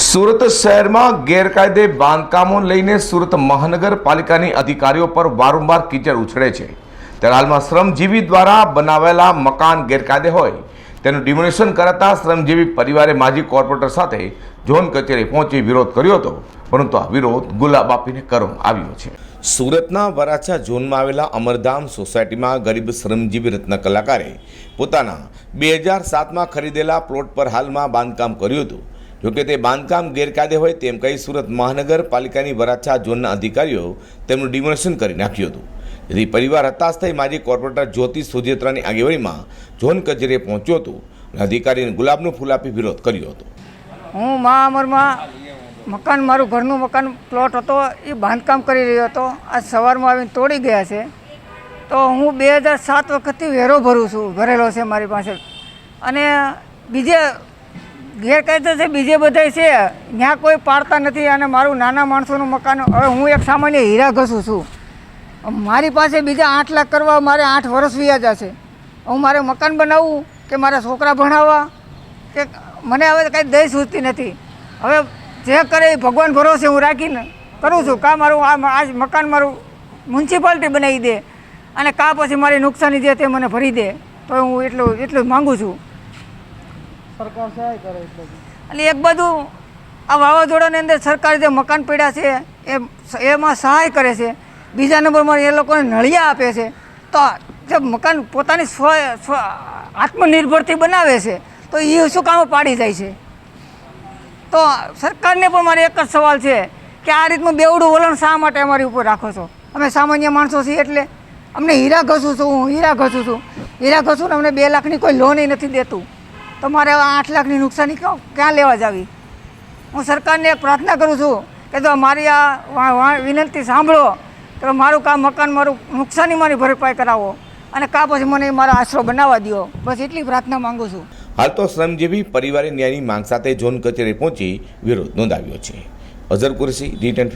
સુરત શહેરમાં ગેરકાયદે બાંધકામો લઈને સુરત મહાનગરપાલિકાની અધિકારીઓ પર વારંવાર કીચડ ઉછળે છે. ત્યારે હાલમાં શ્રમજીવી દ્વારા બનાવેલા મકાન ગેરકાયદે હોય તેનું ડિમોલિશન કરાતા શ્રમજીવી પરિવારે માજી કોર્પોરેટર સાથે ઝોન કચેરી પહોંચી વિરોધ કર્યો હતો. પરંતુ આ વિરોધ ગુલાબ આપીને કરવામાં આવ્યો છે. સુરતના વરાછા ઝોનમાં આવેલા અમરધામ સોસાયટીમાં ગરીબ શ્રમજીવી રત્ન કલાકારે પોતાના બે હજાર સાતમાં ખરીદેલા પ્લોટ પર હાલમાં બાંધકામ કર્યું હતું. જોકે તે બાંધકામ ગેરકાયદે હોય તેમ કહી સુરત મહાનગરપાલિકાની વરાછા ઝોનના અધિકારીઓ તેમનું ડિમોલેશન કરી નાખ્યું હતું. જેથી પરિવાર હતાશ થઈ માજી કોર્પોરેટર જ્યોતિ સુજેત્રાની આગેવાનીમાં ઝોન કચેરીએ પહોંચ્યો હતો અને અધિકારીને ગુલાબનું ફૂલ આપી વિરોધ કર્યો હતો. હું મા અમરમાં મકાન, મારું ઘરનું મકાન પ્લોટ હતો, એ બાંધકામ કરી રહ્યો હતો. આજ સવારમાં આવીને તોડી ગયા છે. તો હું બે હજાર સાત વખતથી વેરો ભરું છું ભરેલો છે મારી પાસે. અને બીજે ગેરકાયદે છે, બીજે બધા છે. ત્યાં કોઈ પાડતા નથી અને મારું નાના માણસોનું મકાન, હવે હું એક સામાન્ય હીરા ઘસું છું. મારી પાસે બીજા આઠ લાખ કરવા મારે આઠ વર્ષ વ્યાજા છે હું મારે મકાન બનાવવું કે મારા છોકરા ભણાવવા? કે મને હવે કાંઈ દઈ સૂચતી નથી. હવે જે કરે એ ભગવાન ભરોસે હું રાખીને કરું છું. કાં મારું આ આજ મકાન મારું મ્યુનિસિપાલિટી બનાવી દે અને કાં પછી મારી નુકસાની જે તે મને ભરી દે, તો હું એટલું એટલું જ માગું છું. અને એક બધું આ વાવાઝોડાની અંદર સરકાર જે મકાન પડ્યા છે, એ એમાં સહાય કરે છે. બીજા નંબરમાં એ લોકોને નળિયા આપે છે. તો જે મકાન પોતાની સ્વ આત્મનિર્ભરથી બનાવે છે, તો એ શું કામ પાડી જાય છે? તો સરકારને પણ મારે એક જ સવાલ છે કે આ રીતનું બેવડું વલણ શા માટે અમારી ઉપર રાખો છો? અમે સામાન્ય માણસો છીએ એટલે અમને હીરા ઘસું છું, હું હીરા ઘસું છું. હીરા ઘસું ને અમને બે લાખની કોઈ લોન નથી દેતું. તો મારે હવે આઠ લાખની નુકસાની ક્યાં લેવા જાવી? હું સરકારને એક પ્રાર્થના કરું છું કે તો મારી આ વિનંતી સાંભળો કે મારું કામ મકાન મારું નુકસાની મારી ભરપાઈ કરાવો અને કાં પછી મને મારો આશરો બનાવવા દો બસ એટલી પ્રાર્થના માંગુ છું. હાલ તો શ્રમજીવી પરિવારે ન્યાયની માંગ સાથે ઝોન કચેરી પહોંચી વિરોધ નોંધાવ્યો છે. Azhar કુરસી D ten